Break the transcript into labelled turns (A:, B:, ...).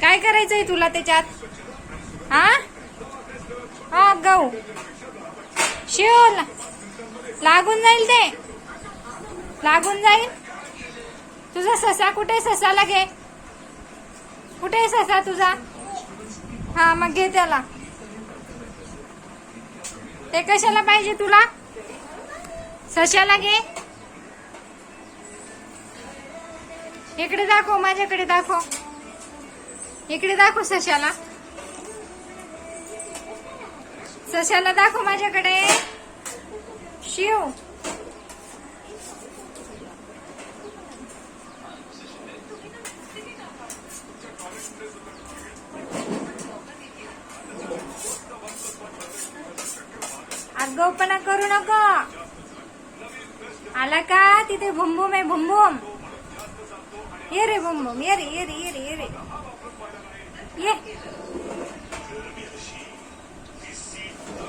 A: काय करायचंय तुला त्याच्यात? हा? हा गहू. शिव लागून जाईल ते. लागून जाईल. तुझा ससा कुठे ससाला घे. कुठे ससा तुझा? हा मग घे त्याला. ते कशाला पाहिजे तुला? सशाला घे. इकडे दाखव माझ्याकडे दाखव. इकडे दाखव सशाला. सशाला दाखव माझ्याकडे. शिव. आगाऊपणा करू नको. आला का तिथे भुमभुम आहे भुमभुम Ieri, bombo, ieri, ieri, ieri, ieri. Yeah.